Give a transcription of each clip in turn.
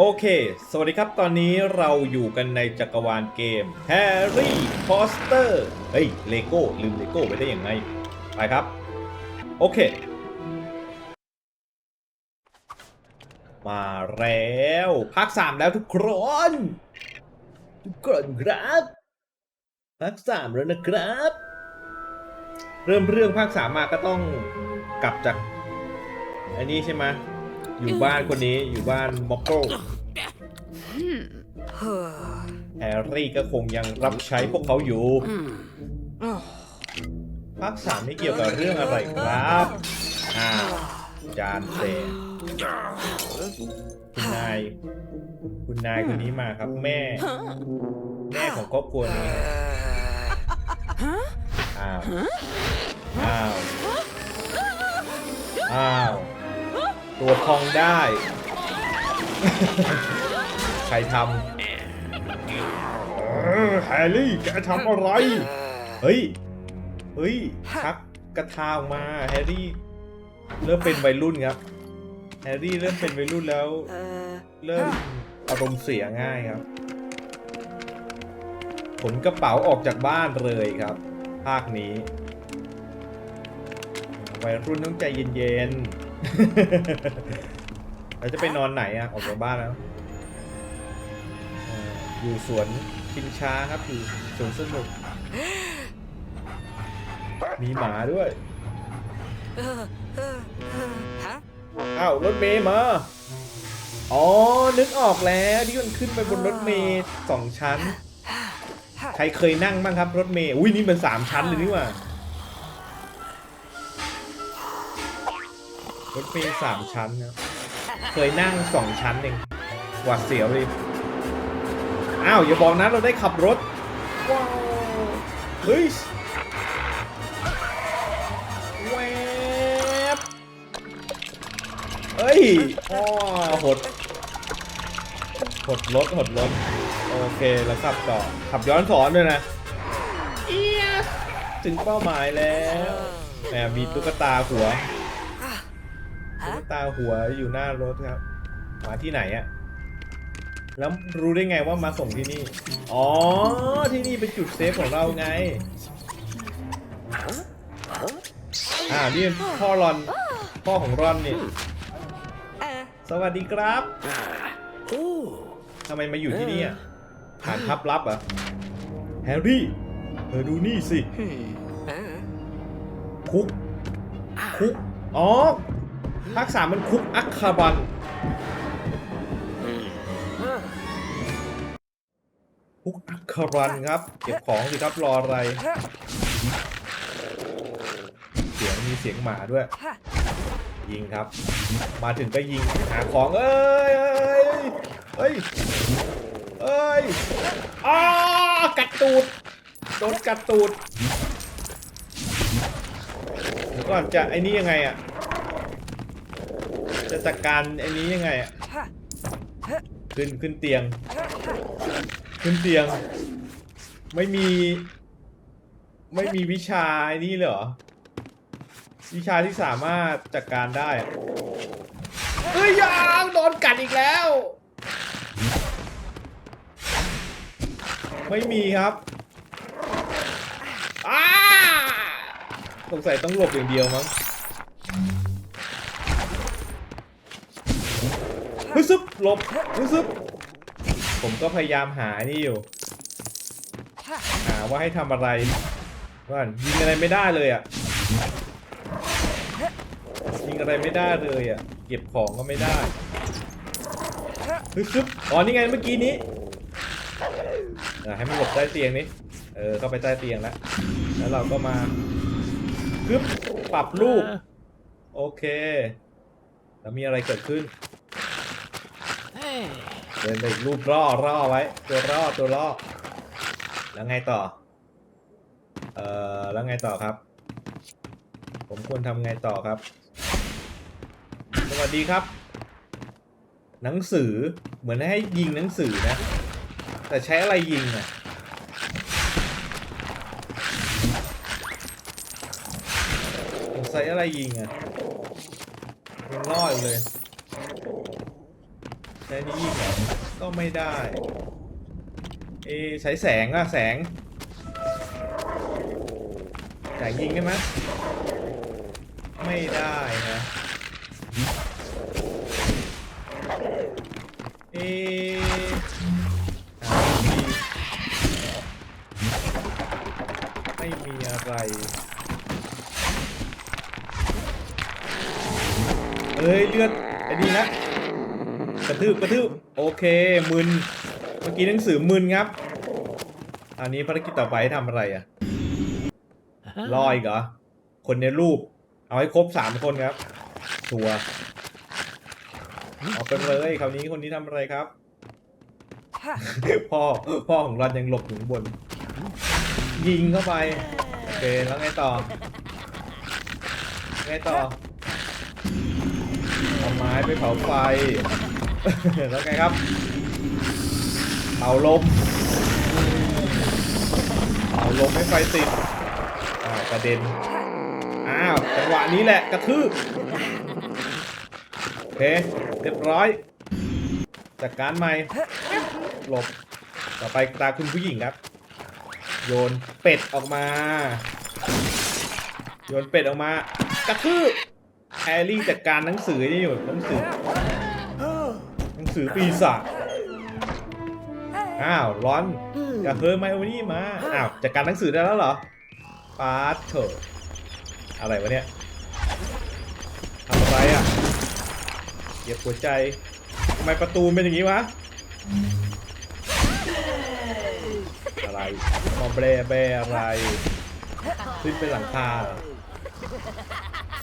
โอเค สวัสดีครับ ตอนนี้เราอยู่กันในจักรวาลเกม Harry Potter เฮ้ย เลโก้ ลืมเลโก้ไปได้ยังไง ไปครับ โอเค มาแล้วภาคสามแล้วทุกคน ทุกคนครับภาคสามแล้วนะครับ เริ่มเรื่องภาคสามมาก็ต้องกลับจากอันนี้ใช่ไหม อยู่บ้านคนนี้อยู่บ้านม็อกโกแฮร์รี่ก็คงยังรับใช้พวกเขาอยู่ภาคสามไม่เกี่ยวกับเรื่องอะไรครับอ้าวจานเซคุณนาย คุณนายคนนี้มาครับแม่ แม่ของครอบครัวนี้อ้าว อ้าว อ้าว ตัวพองได้ ใครทำแฮร์รี่แกทำอะไร เฮ้ย เฮ้ยชักกระทาออกมาแฮร์รี่ เริ่มเป็นวัยรุ่นครับ แฮร์รี่เริ่มเป็นวัยรุ่นแล้ว เริ่มอารมณ์เสียง่ายครับขนกระเป๋าออกจากบ้านเลยครับ ภาคนี้ วัยรุ่นต้องใจเย็นๆ เราจะไปนอนไหนอะออกจากบ้านแล้วเอ่ออยู่สวนชิงช้าครับอยู่สวนสนุก มีหมาด้วยอ้าวรถเมย์มา อ๋อ นึกออกแล้วที่มันขึ้นไปบนรถเมย์สองชั้นใครเคยนั่งบ้างครับรถเมย์อุ้ยนี่มันสามชั้นเลยนี่หว่า รถเมย์สามชั้นครับเคยนั่งสองชั้นเองหวาดเสียวเลยอ้าวอย่าบอกนะเราได้ขับรถว้าวเฮ้ยแวบเฮ้ยอ้อหดหดรถหดรถโอเคแล้วขับต่อขับย้อนสอนด้วยนะถึงเป้าหมายแล้วแหมมีตุ๊กตาหัว ตุ๊กตาหัวอยู่หน้ารถครับมาที่ไหนอะแล้วรู้ได้ไงว่ามาส่งที่นี่ อ๋อ ที่นี่เป็นจุดเซฟของเราไง อ่า นี่เป็นพ่อรอน พ่อของรอนนี่ สวัสดีครับทำไมมาอยู่ที่นี่อะฐานทัพลับเหรอะแฮร์รี่ เธอดูนี่สิ คุก คุก อ๋อ ภาคสามมันคุกอัคคาบันคุกอัคคาบันครับ เก็บของสิครับรออะไร เสียงมีเสียงหมาด้วย ยิงครับ มาถึงก็ยิงหาของเอ้ยเอ้ยเอ้ยเอ้ยอ้ากัดตูดโดนกัดตูดเดี๋ยวก่อนจะไอ้นี่ยังไงอะ จะจัดการไอ้นี้ยังไงอะขึ้นขึ้นเตียง ขึ้นเตียง ไม่มี ไม่มีวิชาไอ้นี่เลยเหรอ วิชาที่สามารถจัดการได้เอ้ยยังโดนกัดอีกแล้ว ไม่มีครับอ้าสงสัยต้องหลบอย่างเดียวมั้ง ฮึซึบหลบฮึซึบผมก็พยายามหานี่อยู่ หาว่าให้ทำอะไรว่ายิงอะไรไม่ได้เลยอะยิงอะไรไม่ได้เลยอะ เก็บของก็ไม่ได้ฮึซึบอ๋อนี่ไงเมื่อกี้นี้ให้มันหลบใต้เตียงนี้ เออเข้าไปใต้เตียงแล้ว แล้วเราก็มาคึบปรับรูป โอเค แล้วมีอะไรเกิดขึ้น เดินไปอีกรูปร่อร่อไว้ ตัวร่อตัวร่อแล้วไงต่อ เอ่อแล้วไงต่อครับ ผมควรทำไงต่อครับ สวัสดีครับ หนังสือเหมือนให้ยิงหนังสือนะ แต่ใช้อะไรยิงอะใช้อะไรยิงอะยังรอดเลย ใช้นี่ยิงเหรอก็ไม่ได้ เอใช้แสงอะแสงแสงยิงได้ไหมไม่ได้นะเอไม่มีอะไรเอ้ยเลือดไอ้นี่นะ กระทืบกระทืบโอเคมึนเมื่อกี้หนังสือมึนครับ อันนี้ภารกิจต่อไปให้ทำอะไรอะรออีกเหรอ คนในรูป เอาให้ครบสามคนครับชัวร์เอาไปเลยคราวนี้คนนี้ทำอะไรครับ พ่อพ่อของรันยังหลบอยู่ข้างบน ยิงเข้าไป โอเคแล้วไงต่อ ไงต่อเอาไม้ไปเผาไฟ แล้วไงครับเผาลมเผาลมให้ไฟติดอ้าวกระเด็นอ้าวจังหวะนี้แหละกระทืบโอเคเรียบร้อยจัดการใหม่หลบต่อไปตาคุณผู้หญิงครับ โยนเป็ดออกมา โยนเป็ดออกมากระทืบแฮร์รี่จัดการหนังสือนี่อยู่หนังสือ สือปีศาจอ้าวร้อนอย่าเพิ่มไมโอนี่มาอ้าวจัดการหนังสือได้แล้วเหรอปาร์ตเถอะอะไรวะเนี่ยทำอะไรอะเก็บหัวใจทำไมประตูเป็นอย่างนี้วะอะไรมาเบรเบรอะไรขึ้นเป็นหลังคา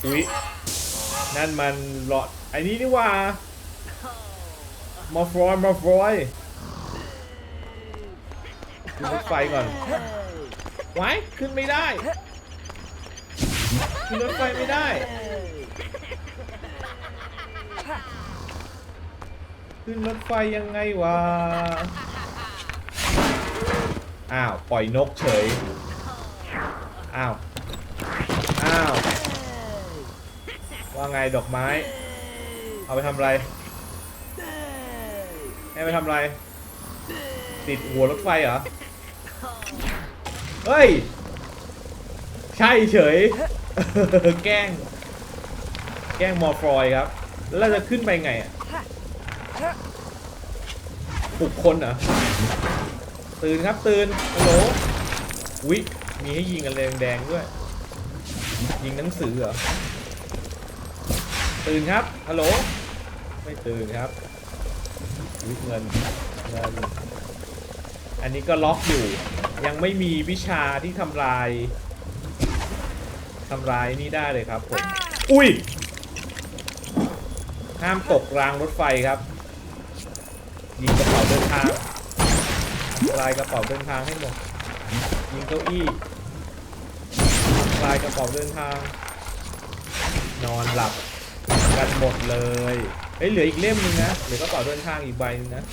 อุ๊ยนั่นมันหลอดไอ้นี้นี่ว่า มาฟรอยมาฟรอยขึ้นรถไฟก่อนไว้ขึ้นไม่ได้ ขึ้นรถไฟไม่ได้ ขึ้นรถไฟยังไงวะ อ้าว ปล่อยนกเฉย อ้าว อ้าว ว่าไงดอกไม้ เอาไปทำอะไร ให้ไปทำอะไร ติดหัวรถไฟเหรอ เฮ้ย ใช่เฉย แกล้ง แกล้งมอร์ฟรอยครับ แล้วเราจะขึ้นไปไงอะปลุกคนเหรอ ตื่นครับตื่นฮัลโหลวิมีให้ยิงกันแรงแดงๆด้วย ยิงหนังสือเหรอ ตื่นครับฮัลโหลไม่ตื่นครับวิ เงินเงิน อันนี้ก็ล็อกอยู่ ยังไม่มีวิชาที่ทำลายทำลายนี่ได้เลยครับผม อุ้ย ห้ามตกรางรถไฟครับ ยิงกระเป๋าเดินทางทำลายกระเป๋าเดินทางให้หมด ยิงเก้าอี้ทำลายกระเป๋าเดินทาง นอนหลับกันหมดเลย เฮ้ยเหลืออีกเล่มนึงนะเหลือกระเป๋าเดินทางอีกใบนึงนะ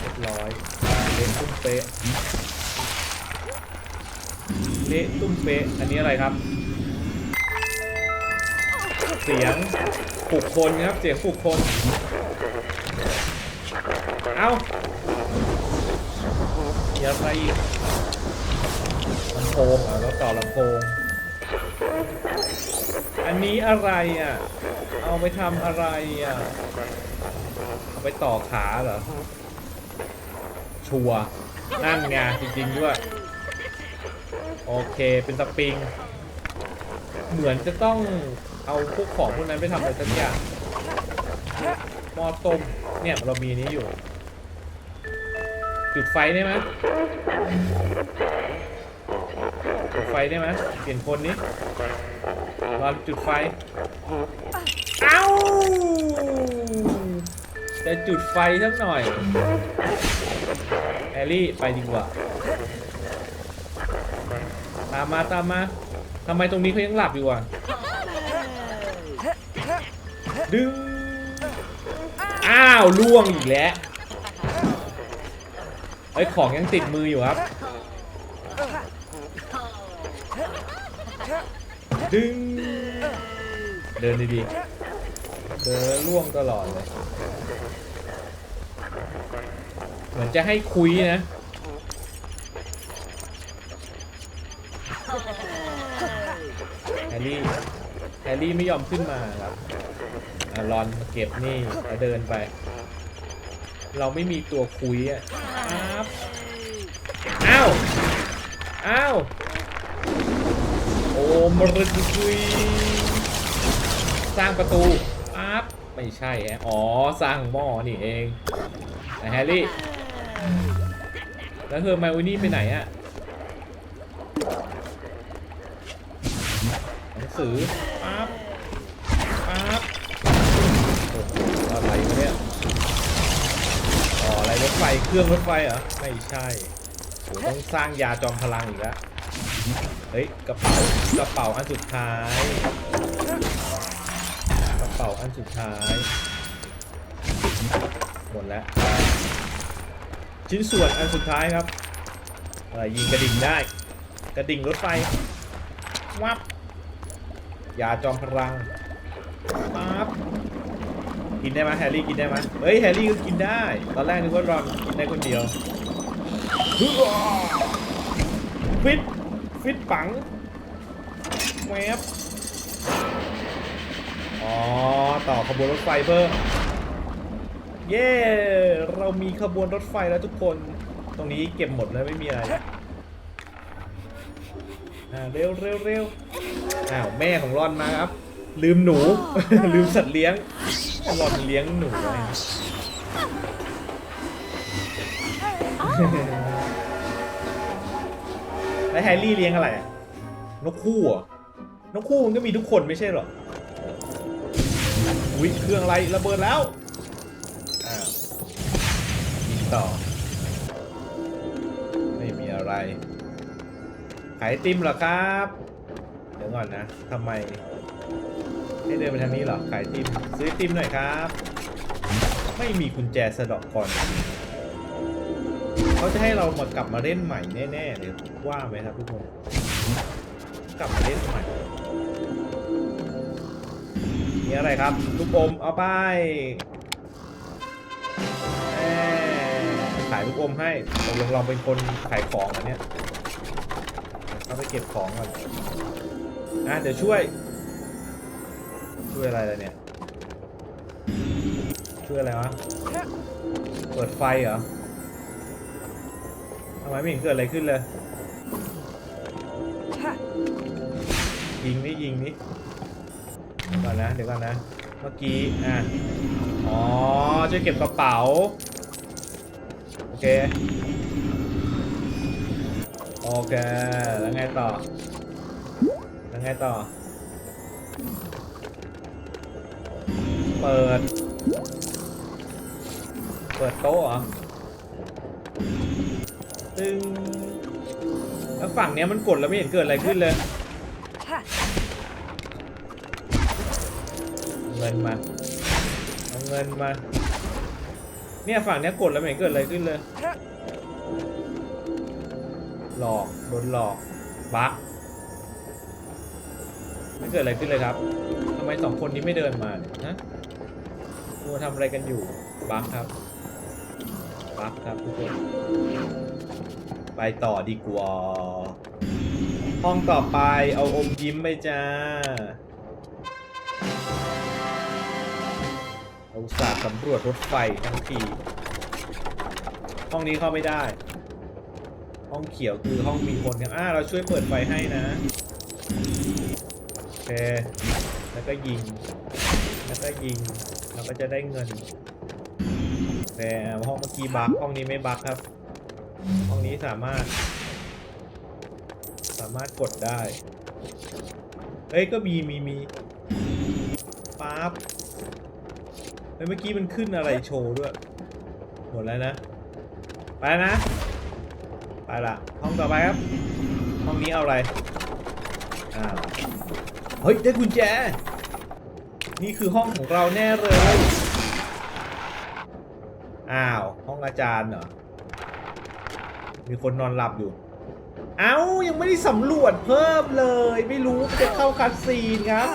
เรียบร้อยเละตุ้มเป๊ะเละตุ้มเป๊ะอันนี้อะไรครับ เสียงปลุกคนครับเสียงปลุกคนเอ้ามีอะไรอีกลำโพงอะแล้วต่อลำโพง อันนี้อะไรอะ เอาไปทำอะไรอะ เอาไปต่อขาเหรอ ชัวนั่นไงจริงๆด้วย โอเคเป็นสปริง เหมือนจะต้องเอาพวกของพวกนั้นไปทำอะไรสักอย่างหม้อต้มเนี่ยเรามีนี้อยู่ จุดไฟได้ไหมจุดไฟได้ไหมเปลี่ยนคนนี้ รอจุดไฟ เอ้าจะจุดไฟสักหน่อย แอลลี่ไปดีกว่า ตามมาตามมาทำไมตรงนี้เขายังหลับอยู่อะ ดึง อ้าวล่วงอีกแล้วไอ้ยของยังติดมืออยู่ครับ ดึง เดินดีๆ เดินล่วงตลอดเลย เหมือนจะให้คุยนะ แฮร์รี่ แฮร์รี่ไม่ยอมขึ้นมาครับอะรอนเก็บนี่แล้วเดินไป เราไม่มีตัวคุยอะอ้าว อ้าว มรึกคุยสร้างประตูปั๊บไม่ใช่ฮะอ๋อสร้างหม้อนี่เองแต่แฮร์รี่แล้วเธอไมโอนี่ไปไหนอะหนังสือปั๊บปั๊บโอ้โหอะไรวะเนี่ยอ๋ออะไรรถไฟเครื่องรถไฟเหรอไม่ใช่โหต้องสร้างยาจอมพลังอีกแล้ว เฮ้ยกระเป๋ากระเป๋าอันสุดท้าย กระเป๋าอันสุดท้าย หมดแล้ว ชิ้นส่วนอันสุดท้ายครับอะไรยิงกระดิ่งได้ กระดิ่งรถไฟวับยาจอมพลังปั๊บกินได้ไหมแฮร์รี่กินได้ไหมเฮ้ยแฮร์รี่ก็กินได้ ตอนแรกนึกว่ารอนกินได้คนเดียวฟิต ฟิตปังแวบอ๋อ ต่อขบวนรถไฟเพิ่ม เย้ เรามีขบวนรถไฟแล้วทุกคน ตรงนี้เก็บหมดแล้วไม่มีอะไร อ่าเร็วเร็วเร็วอ้าวแม่ของรอนมาครับ ลืมหนู ลืมสัตว์เลี้ยงรอนเลี้ยงหนูไว้ แล้วแฮร์รี่เลี้ยงอะไรอะนกคู่เหรอะนกคู่มันก็มีทุกคนไม่ใช่เหรออุ้ยเครื่องอะไรระเบิดแล้วอ้าวยิงต่อ ไม่มีอะไร ขายติมเหรอครับ เดี๋ยวก่อนนะทำไม ให้เดินไปทางนี้เหรอ ขายติมซื้อติมหน่อยครับ ไม่มีกุญแจสะดอกก่อน เขาจะให้เรามากลับมาเล่นใหม่แน่ๆเลยว่าไหมครับทุกคน กลับมาเล่นใหม่มีอะไรครับลูกอมเอาไปแหมขายลูกอมให้ตกลงเราเป็นคนขายของอันเนี้ยเขาไปเก็บของก่อนอะเดี๋ยวช่วย ช่วยอะไรล่ะเนี่ย ช่วยอะไรวะ เปิดไฟเหรอ ทำไมไม่เห็นเกิดอะไรขึ้นเลยยิงนี่ยิงนี่เดี๋ยวก่อนนะเดี๋ยวก่อนนะ เมื่อกี้อะอ๋อช่วยเก็บกระเป๋า โอเค โอเค แล้วไงต่อ แล้วไงต่อ เปิด เปิดโต๊ะเหรอ ตึงแล้วฝั่งเนี้ยมันกดแล้วไม่เห็นเกิดอะไรขึ้นเลยเงินมาเอาเงินมา เนี่ยฝั่งเนี้ยกดแล้วไม่เห็นเกิดอะไรขึ้นเลย หลอกโดนหลอกบั๊กไม่เกิดอะไรขึ้นเลยครับทำไมสองคนนี้ไม่เดินมาเนี่ยฮะมัวทำอะไรกันอยู่บั๊กครับบั๊กครับทุกคน ไปต่อดีกว่า ห้องต่อไปเอาอมยิ้มไปจ้าเราสาสำรวจรถไฟทั้งที ห้องนี้เข้าไม่ได้ ห้องเขียวคือห้องมีคนครับอ่าเราช่วยเปิดไฟให้นะ โอเค แล้วก็ยิง แล้วก็ยิง เราก็จะได้เงินแต่ห้องเมื่อกี้บักห้องนี้ไม่บักครับ ห้องนี้สามารถ สามารถกดได้ เอ้ยก็มีมีมีปั๊บเฮ้เมื่อกี้มันขึ้นอะไรโชว์ด้วย หมดแล้วนะ ไปแล้วนะ ไปละห้องต่อไปครับ ห้องนี้เอาอะไรอ้าวเฮ้ย ได้กุญแจ นี่คือห้องของเราแน่เลย อ้าว ห้องอาจารย์เหรอ มีคนนอนหลับอยู่ เอ้ายังไม่ได้สำรวจเพิ่มเลย ไม่รู้มันจะเข้าคัดซีนครับ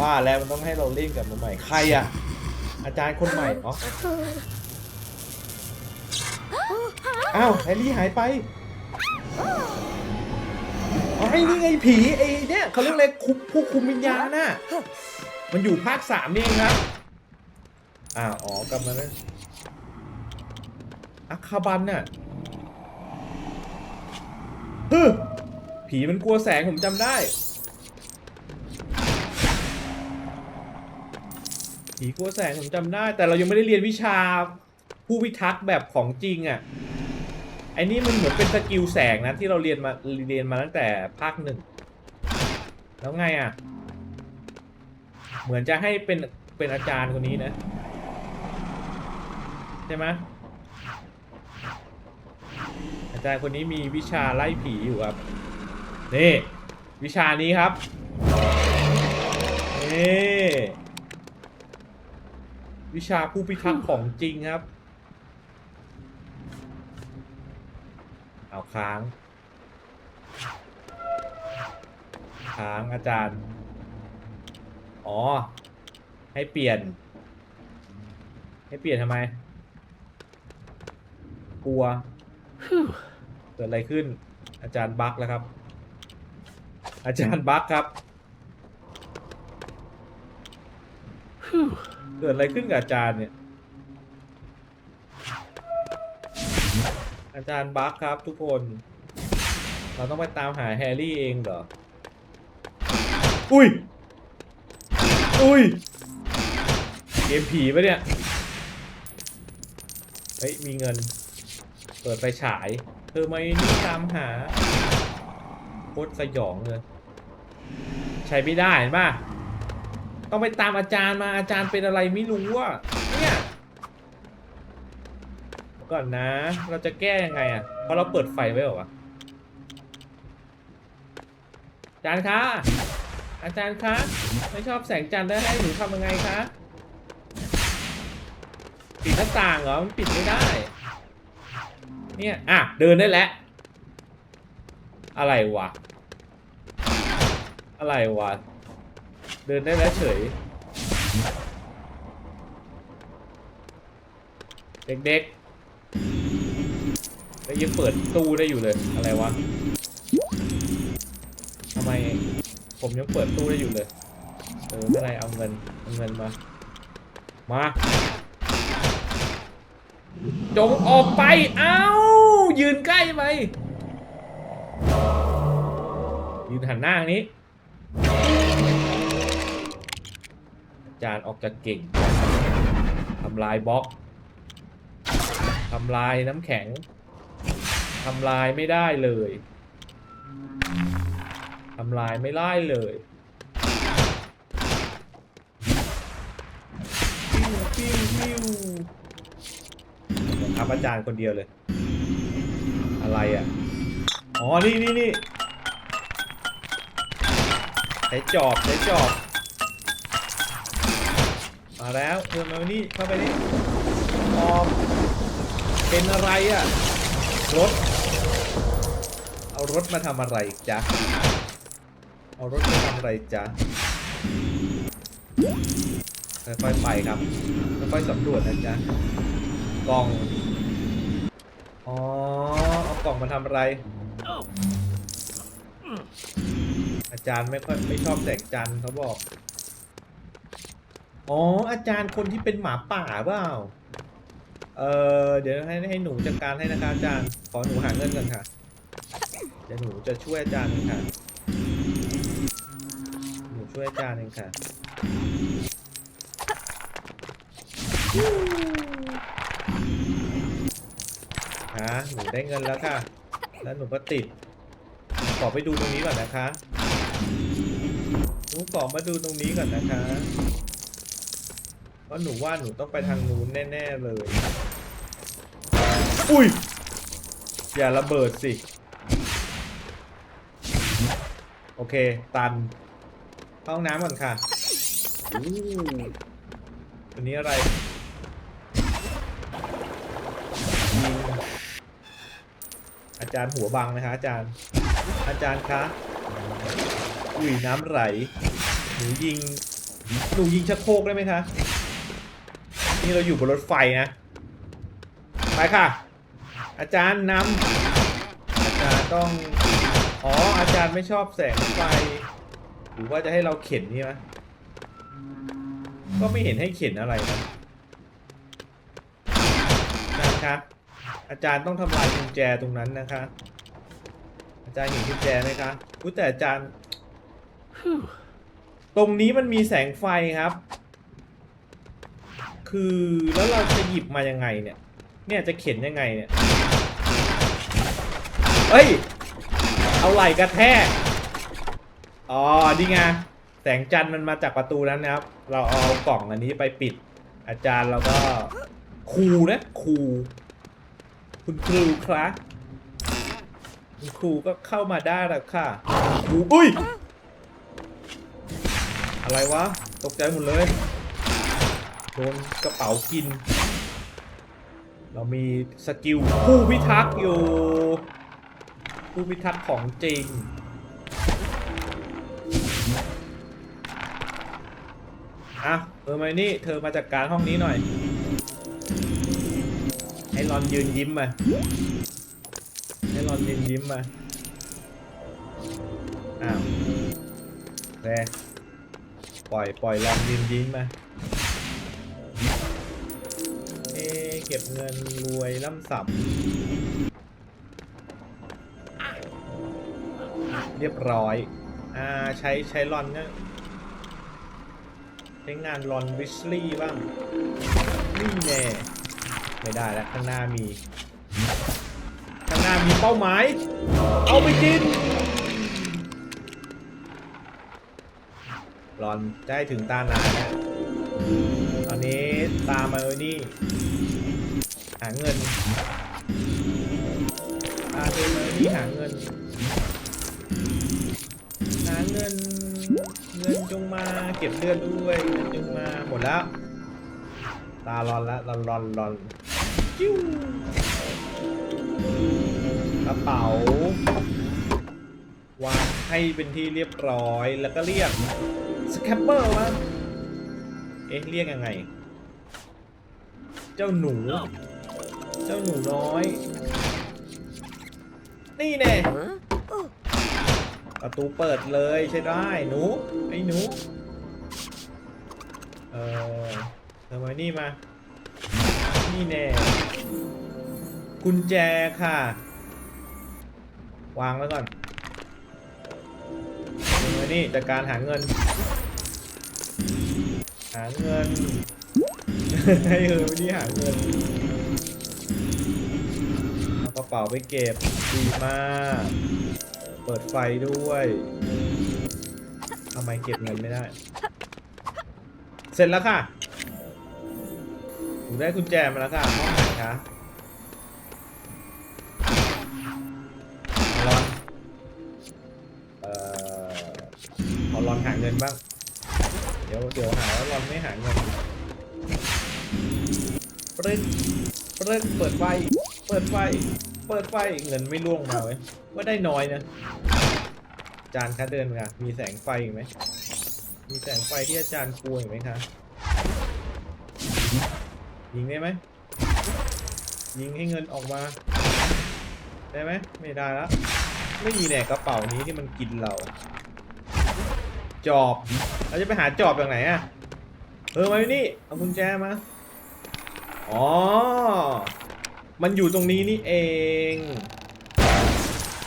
ว่าแล้วมันต้องให้เราเล่นกับมันใหม่ใครอะอาจารย์คนใหม่เหรออ้าวแฮร์รี่หายไปอ๋อไอ้นี่ไงผีไอ้เนี่ยเขาเรียกอะไรคุผู้คุมวิญญาณน่ะมันอยู่ภาคสามนี่เองครับอ้าวอ๋อกลับมาแล้ว อัคคาบันน่ะฮึผีมันกลัวแสงผมจำได้ ผีกลัวแสงผมจำได้ แต่เรายังไม่ได้เรียนวิชาผู้พิทักษ์แบบของจริงอะไอ้นี่มันเหมือนเป็นสกิลแสงนะที่เราเรียนมาเรียนมาตั้งแต่ภาคหนึ่ง แล้วไงอะ เหมือนจะให้เป็นเป็นอาจารย์คนนี้นะ ใช่ไหม อาจารย์คนนี้มีวิชาไล่ผีอยู่ครับ นี่ วิชานี้ครับ นี่วิชาผู้พิทักษ์ของจริงครับ เอาค้าง ค้างอาจารย์ อ๋อ ให้เปลี่ยน ให้เปลี่ยนทำไม กลัว เกิดอะไรขึ้น อาจารย์บั๊กแล้วครับ อาจารย์บั๊กครับ เกิดอะไรขึ้นกับอาจารย์เนี่ย อาจารย์บั๊กครับทุกคน เราต้องไปตามหาแฮร์รี่เองเหรอ อุ้ย อุ้ย เกมผีปะเนี่ย เฮ้ย มีเงิน เปิดไฟฉาย เธอไม่นี่ตามหาโคตรสยองเลย ใช้ไม่ได้เห็นป่ะต้องไปตามอาจารย์มาอาจารย์เป็นอะไรไม่รู้อะเนี่ยก่อนนะ เราจะแก้ยังไงอะเพราะเราเปิดไฟไว้หรอวะอาจารย์คะอาจารย์คะไม่ชอบแสงจันทร์ได้วให้หนูทำยังไงคะปิดหน้าต่างเหรอมันปิดไม่ได้ เนี่ย อะ เดินได้แล้ว อะไรวะ อะไรวะ เดินได้แล้วเฉย เด็กๆแล้วยังเปิดตู้ได้อยู่เลย อะไรวะทำไม ผมยังเปิดตู้ได้อยู่เลย เออไม่ไรเอาเงินเอาเงินมา มาจงออกไป เอ้า ยืนใกล้ไปยืนหันหน้าทางนี้ อาจารย์ออกจะเก่งทำลายบล็อกทำลายน้ำแข็งทำลายไม่ได้เลยทำลายไม่ได้เลยปิ้วปิ้วปิ้วครับอาจารย์คนเดียวเลย อะไรอะ อ๋อ นี่นี่นี่ใช้จอบใช้จอบ มาแล้วเดินมานี่เข้าไปนี่ออกเป็นอะไรอะ รถ เอารถมาทำอะไรจ๊ะ เอารถมาทำอะไรจ๊ะค่อยๆไปครับค่อยๆสำรวจนะจ๊ะกล่อง อ๋อ กล่องมาทำอะไร อาจารย์ไม่ค่อยไม่ชอบแสงจันเขาบอก อ๋อ อาจารย์คนที่เป็นหมาป่าเปล่า เออเดี๋ยวให้ให้หนูจัดการให้นะคะอาจารย์ ขอหนูหาเงินก่อนค่ะ เดี๋ยวหนูจะช่วยอาจารย์เองค่ะ หนูช่วยอาจารย์เองค่ะ ฮะหนูได้เงินแล้วค่ะ แล้วหนูก็ติด ขอไปดูตรงนี้ก่อนนะคะ หนูขอมาดูตรงนี้ก่อนนะคะ เพราะหนูว่าหนูต้องไปทางนู้นแน่ ๆเลย อุ้ย อย่าระเบิดสิ โอเค ตันเข้าห้องน้ำก่อนค่ะอู้ตัวนี้อะไร จารย์หัวบังนะคะอาจารย์ อาจารย์คะอุ้ยน้ำไหลหนูยิงหนูยิงชักโครกได้ไหมคะนี่เราอยู่บนรถไฟนะไปค่ะ อาจารย์นำอาจารย์ต้องอ๋ออาจารย์ไม่ชอบแสงไฟหรือว่าจะให้เราเข็นนี่ไหมก็ไม่เห็นให้เข็นอะไรนะอาจารย์คะ อาจารย์ต้องทำลายกุญแจตรงนั้นนะคะ อาจารย์เห็นกุญแจไหมคะอุ้ยแต่อาจารย์ ตรงนี้มันมีแสงไฟครับ คือแล้วเราจะหยิบมายังไงเนี่ย เนี่ยจะเข็นยังไงเนี่ยเฮ้ย เอาไหล่กระแทก อ๋อดีไงแสงจันทร์มันมาจากประตูนั้นนะครับ เราเอากล่องอันนี้ไปปิด อาจารย์เราก็คูนะคู คุณครูครับคุณครูก็เข้ามาได้แล้วค่ะครูอุ้ย อะไรวะ ตกใจหมดเลย โดนกระเป๋ากิน เรามีสกิลผู้พิทักษ์อยู่ ผู้พิทักษ์ของจริงอะเออไมนี่ เธอมาจัดการห้องนี้หน่อย ให้รอนยืนยิ้มมาให้รอนยืนยิ้มมาอ้าวแรปล่อยปล่อยรอนยืนยิ้มมาเอเก็บเงินรวยล่ำสับเรียบร้อยอ่าใช้ใช้รอนเนี่ยใช้งานรอนวิสลี่บ้างนี่แน่ ไม่ได้แล้วข้างหน้ามี ข้างหน้ามีเป้าหมาย เอาไปกินรอนได้ถึงตาหนาเนี่ยตอนนี้ตามมาเลยนี่ หาเงินตาเดินมานี่หาเงิน หาเงิน เงินจงมาเก็บเลือดด้วยเงินจงมาหมดแล้ว ตาร้อนแล้วร้อนร้อนร้อน จิ้วกระเป๋าวางให้เป็นที่เรียบร้อยแล้วก็เรียกสแคปเปอร์มาเอ๊ะเรียกยังไง เจ้าหนู เจ้าหนูน้อย นี่แน่ประตูเปิดเลยใช่ได้หนูไอ้หนู เออเธอมนี่มา นี่แน่กุญแจค่ะ วางไว้ก่อนเธอมานี่จากการหาเงิน หาเงิน ให้เธอมานี่หาเงินเอากระเป๋าไปเก็บดีมาก เปิดไฟด้วยทำไมเก็บเงินไม่ได้ เสร็จแล้วค่ะ ผมได้กุญแจมาแล้วค่ะห้องไหนคะรอนเอ่อเอรอนหาเงินบ้าง เดี๋ยวเดี๋ยวหาว่ารอนไม่หาเงินปรึกปรึกเปิดไฟ เปิดไฟ เปิดไฟ เงินไม่ล่วงมาเว้ยว่าได้น้อยนะ จารย์คะเดินค่ะ มีแสงไฟอีกไหม มีแสงไฟที่อาจารย์กลัวอีกไหมคะ ยิงได้ไหมยิงให้เงินออกมา ได้ไหมไม่ได้แล้วไม่มีแน่กระเป๋านี้ที่มันกินเรา จอบเราจะไปหาจอบจากไหนอะเออมานี่เอากุญแจมาอ๋อ มันอยู่ตรงนี้นี่เอง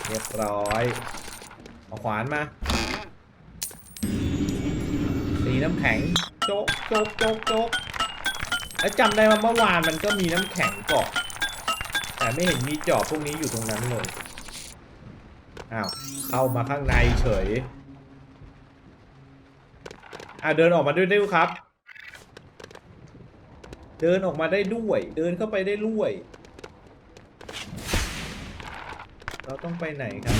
เรียบร้อยเอาขวานมาตีน้ำแข็งโจ๊กโจ๊กโจ๊กโจ๊ก แล้วจำได้ว่าเมื่อวานมันก็มีน้ำแข็งเกาะ แต่ไม่เห็นมีจอบพวกนี้อยู่ตรงนั้นเลย อ้าว เข้ามาข้างในเฉย อะเดินออกมาด้วยได้ครับ เดินออกมาได้ด้วย เดินเข้าไปได้ด้วย เราต้องไปไหนครับ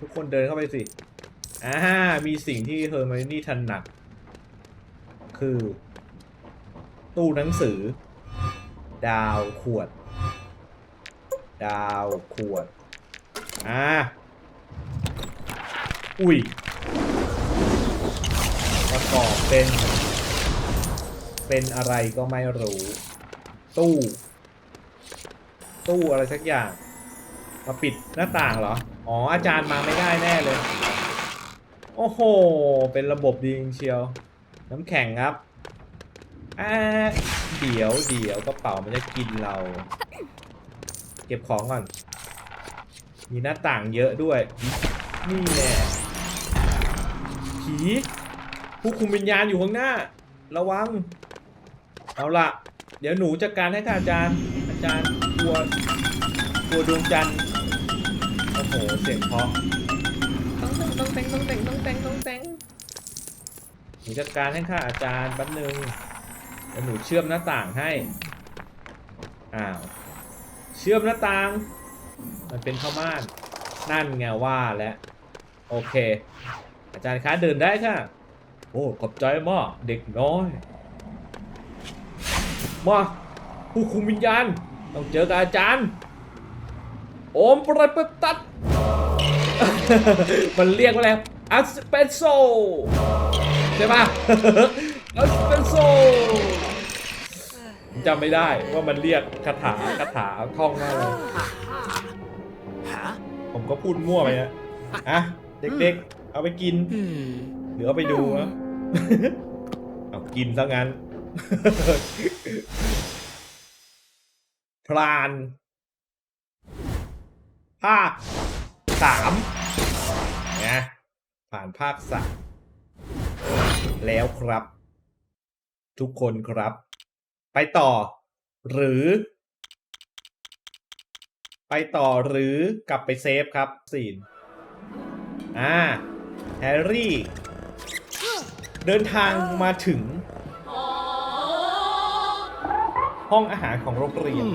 ทุกคนเดินเข้าไปสิ อ่า มีสิ่งที่เฮอร์ไมนี่ถนัดคือ ตู้หนังสือ ดาวขวด ดาวขวด อ่า อุ้ยขอโทกอบเป็น เป็นอะไรก็ไม่รู้ ตู้ ตู้อะไรสักอย่าง มาปิดหน้าต่างเหรอ อ๋อ อาจารย์มาไม่ได้แน่เลย โอ้โห เป็นระบบดีจริงเชียว น้ำแข็งครับ อ่าเดี๋ยวเดี๋ยวกระเป๋ามันจะกินเรา เก็บของก่อน มีหน้าต่างเยอะด้วย นี่แน่ผีผู้คุมวิญญาณอยู่ข้างหน้า ระวัง เอาละเดี๋ยวหนูจัดการให้ค่ะอาจารย์ อาจารย์กลัวกลัวดวงจันทร์โอ้โหเสียงเพราะต้องแต่งต้องแต่งต้องแต่งต้องแต่งหนูจัดการให้ค่ะอาจารย์แป๊บนึง เดี๋ยวหนูเชื่อมหน้าต่างให้ อ้าว เชื่อมหน้าต่าง มันเป็นผ้าม่าน นั่นไงว่าแล้วโอเค อาจารย์คะเดินได้ค่ะ โอ้ขอบใจมากเด็กน้อย มาผู้คุมวิญญาณ ต้องเจอกับอาจารย์ โอมปรปตัด มันเรียกว่าอะไรอัสเปนโซใช่ปะอัสเปนโซ จำไม่ได้ว่ามันเรียกคาถาคาถาท่องมาเลยผมก็พูดมั่วไปนะอะเด็กๆ เอาไปกินหรือเอาไปดูนะเอากินซะงั้น พรานภาคสามนะผ่านภาคสามแล้วครับ ทุกคนครับ ไปต่อ หรือ ไปต่อหรือกลับไปเซฟครับซีนอ่าแฮร์รี่ เดินทางมาถึง ห้องอาหารของโรงเรียน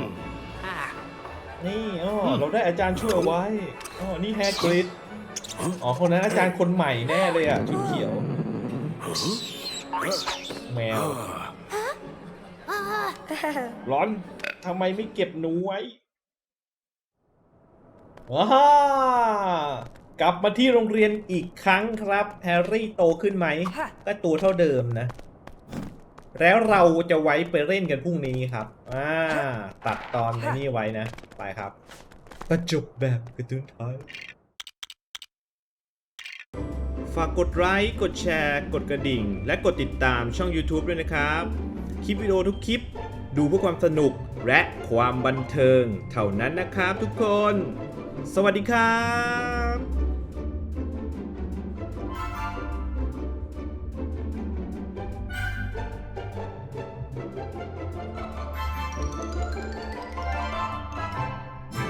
นี่อ๋อเราได้อาจารย์ช่วยเอาไว้อ๋อนี่แฮกริดอ๋อคนนั้นอาจารย์คนใหม่แน่เลยอะชุดเขียว แมว ร้อนทำไมไม่เก็บหนูไว้ว้ากลับมาที่โรงเรียนอีกครั้งครับ แฮร์รี่โตขึ้นไหม ก็ตัวเท่าเดิมนะ แล้วเราจะไว้ไปเล่นกันพรุ่งนี้ครับ อ่า ตัดตอนนี้ไว้นะ ไปครับประจบแบบกระตุ้นท้ายฝากกดไลค์ กดแชร์ กดกระดิ่ง และกดติดตามช่อง YouTube ด้วยนะครับ คลิปวิดีโอทุกคลิป ดูเพื่อความสนุกและความบันเทิงเท่านั้นนะครับทุกคน สวัสดีครับ